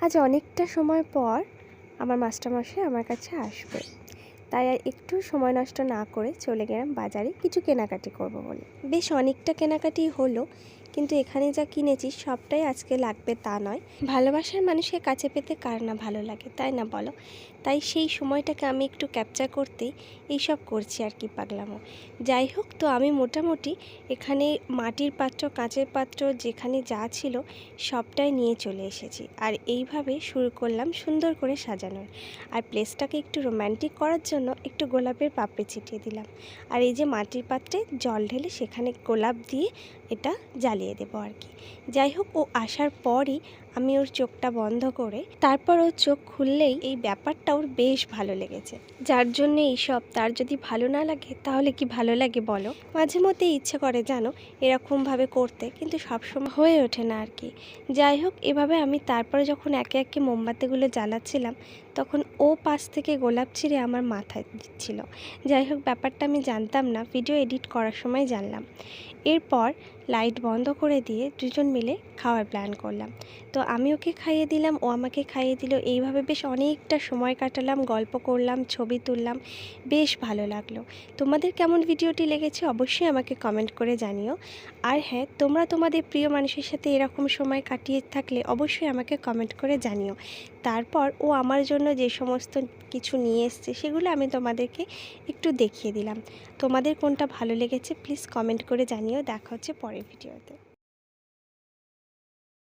আজ অনেকটা সময় পর আমার মাস্টারমশাই আমার কাছে আসবে। তাই আর একটু সময় নষ্ট না করে চলে গেলাম বাজারে কিছু কেনাকাটি করব বলে। বেশ অনেকটা কেনাকাটি হলো কিন্তু এখানে যা কিনেছি সবটাই আজকে লাগবে তা নয়। ভালোবাসার মানুষকে কাছে পেতে কার না ভালো লাগে, তাই না বলো? তাই সেই সময়টাকে আমি একটু ক্যাপচার করতেই এইসব করছি আর কি পাগলামো। যাই হোক, তো আমি মোটামুটি এখানে মাটির পাত্র, কাঁচের পাত্র, যেখানে যা ছিল সবটাই নিয়ে চলে এসেছি। আর এইভাবে শুরু করলাম সুন্দর করে সাজানোর। আর প্লেসটাকে একটু রোম্যান্টিক করার জন্য একটু গোলাপের পাপড়ি ছিটিয়ে দিলাম। আর এই যে মাটির পাত্রে জল ঢেলে সেখানে গোলাপ দিয়ে এটা জ্বালিয়ে দেবো আর কি। যাই হোক, ও আসার পরই আমি ওর চোখটা বন্ধ করে তারপর ওর চোখ খুললেই এই ব্যাপারটা ওর বেশ ভালো লেগেছে। যার জন্য এইসব তার যদি ভালো না লাগে, তাহলে কি ভালো লাগে বলো? মাঝে মধ্যে ইচ্ছে করে জানো, এরকমভাবে করতে, কিন্তু সবসময় হয়ে ওঠে না আর কি। যাই হোক, এভাবে আমি তারপরে যখন একে একে মোমবাতিগুলো জ্বালাচ্ছিলাম, তখন ও পাশ থেকে গোলাপ ছিঁড়ে আমার মাথায় দিচ্ছিল। যাই হোক, ব্যাপারটা আমি জানতাম না, ভিডিও এডিট করার সময় জানলাম। এরপর লাইট বন্ধ করে দিয়ে দুজন মিলে খাওয়ার প্ল্যান করলাম। তো আমি ওকে খাইয়ে দিলাম, ও আমাকে খাইয়ে দিল। এইভাবে বেশ অনেকটা সময় কাটালাম, গল্প করলাম, ছবি তুললাম, বেশ ভালো লাগল। তোমাদের কেমন ভিডিওটি লেগেছে অবশ্যই আমাকে কমেন্ট করে জানিও। আর হ্যাঁ তোমরা তোমাদের প্রিয় মানুষের সাথে এরকম সময় কাটিয়ে থাকলে অবশ্যই আমাকে কমেন্ট করে জানিও। তারপর ও আমার জন্য যে সমস্ত কিছু নিয়ে এসছে সেগুলো আমি তোমাদেরকে একটু দেখিয়ে দিলাম। তোমাদের কোনটা ভালো লেগেছে প্লিজ কমেন্ট করে জানিও। দেখা হচ্ছে পরের ভিডিওতে।